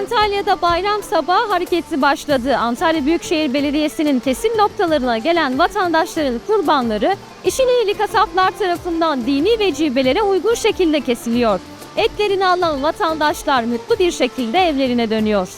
Antalya'da bayram sabahı hareketli başladı. Antalya Büyükşehir Belediyesi'nin kesim noktalarına gelen vatandaşların kurbanları İşinehirli kasaplar tarafından dini vecibelere uygun şekilde kesiliyor. Etlerini alan vatandaşlar mutlu bir şekilde evlerine dönüyor.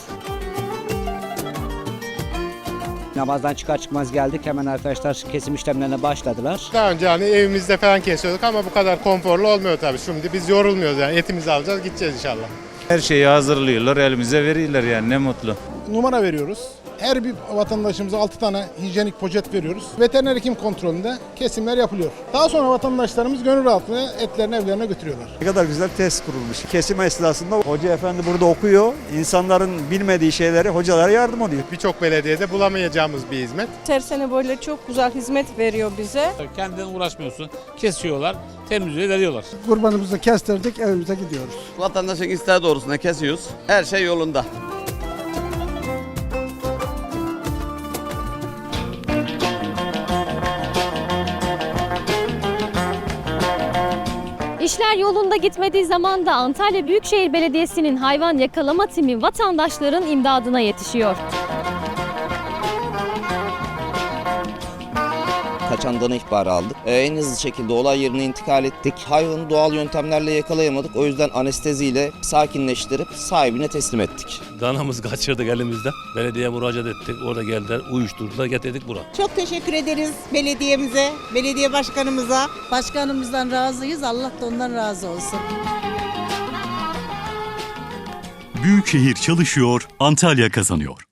Namazdan çıkar çıkmaz geldik hemen arkadaşlar kesim işlemlerine başladılar. Daha önce hani evimizde falan kesiyorduk ama bu kadar konforlu olmuyor tabii. Şimdi biz yorulmuyoruz yani etimizi alacağız gideceğiz inşallah. Her şeyi hazırlıyorlar, elimize veriyorlar yani ne mutlu. numara veriyoruz. Her bir vatandaşımıza 6 tane hijyenik poşet veriyoruz. Veteriner hekim kontrolünde kesimler yapılıyor. Daha sonra vatandaşlarımız gönül rahatlığıyla etlerini evlerine götürüyorlar. Ne kadar güzel test kurulmuş. Kesim esnasında hoca efendi burada okuyor. İnsanların bilmediği şeyleri hocalara yardım ediyor. Birçok belediyede bulamayacağımız bir hizmet. Her sene böyle çok güzel hizmet veriyor bize. Kendin uğraşmıyorsun. Kesiyorlar, temizliyor, veriyorlar. Kurbanımızı kestirdik evimize gidiyoruz. Vatandaşın isteği doğrusunda kesiyoruz. Her şey yolunda. İşler yolunda gitmediği zaman da Antalya Büyükşehir Belediyesi'nin hayvan yakalama timi vatandaşların imdadına yetişiyor. Kaçan dana ihbarı aldık. Ee, en hızlı şekilde olay yerine intikal ettik. Hayvanı doğal yöntemlerle yakalayamadık. O yüzden anesteziyle sakinleştirip sahibine teslim ettik. Danamız kaçırdık elimizden. Belediye müracaat ettik. Orada geldiler, uyuşturdular, getirdik buraya. Çok teşekkür ederiz belediyemize, belediye başkanımıza. Başkanımızdan razıyız. Allah da ondan razı olsun. Büyükşehir çalışıyor, Antalya kazanıyor.